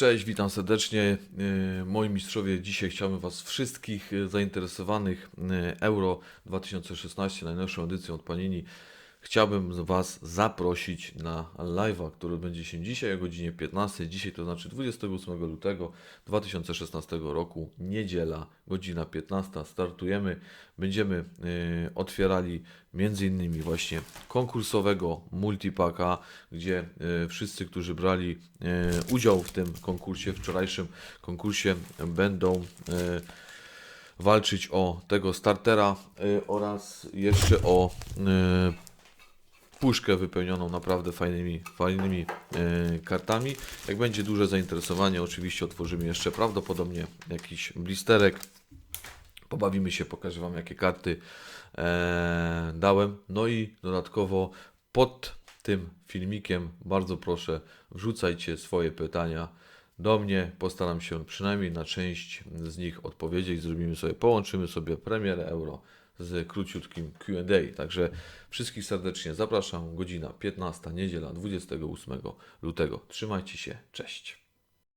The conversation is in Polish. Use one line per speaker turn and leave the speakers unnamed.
Cześć, witam serdecznie. E, Moi mistrzowie, dzisiaj chciałbym Was wszystkich e, zainteresowanych e, Euro 2016, najnowszą edycją od Panini, chciałbym Was zaprosić na live'a, który odbędzie się dzisiaj o godzinie 15. Dzisiaj to znaczy 28 lutego 2016 roku, niedziela, godzina 15. Startujemy. Będziemy e, otwierali między innymi właśnie konkursowego multipaka, gdzie e, wszyscy, którzy brali e, udział w tym konkursie, wczorajszym konkursie, będą e, walczyć o tego startera e, oraz jeszcze o e, puszkę wypełnioną naprawdę fajnymi, fajnymi e, kartami. Jak będzie duże zainteresowanie, oczywiście otworzymy jeszcze prawdopodobnie jakiś blisterek. Pobawimy się, pokażę Wam jakie karty e, dałem. No i dodatkowo pod tym filmikiem bardzo proszę wrzucajcie swoje pytania do mnie. Postaram się przynajmniej na część z nich odpowiedzieć. Zrobimy sobie, połączymy sobie premierę euro z króciutkim Q&A. Także wszystkich serdecznie zapraszam. Godzina 15, niedziela 28 lutego. Trzymajcie się. Cześć.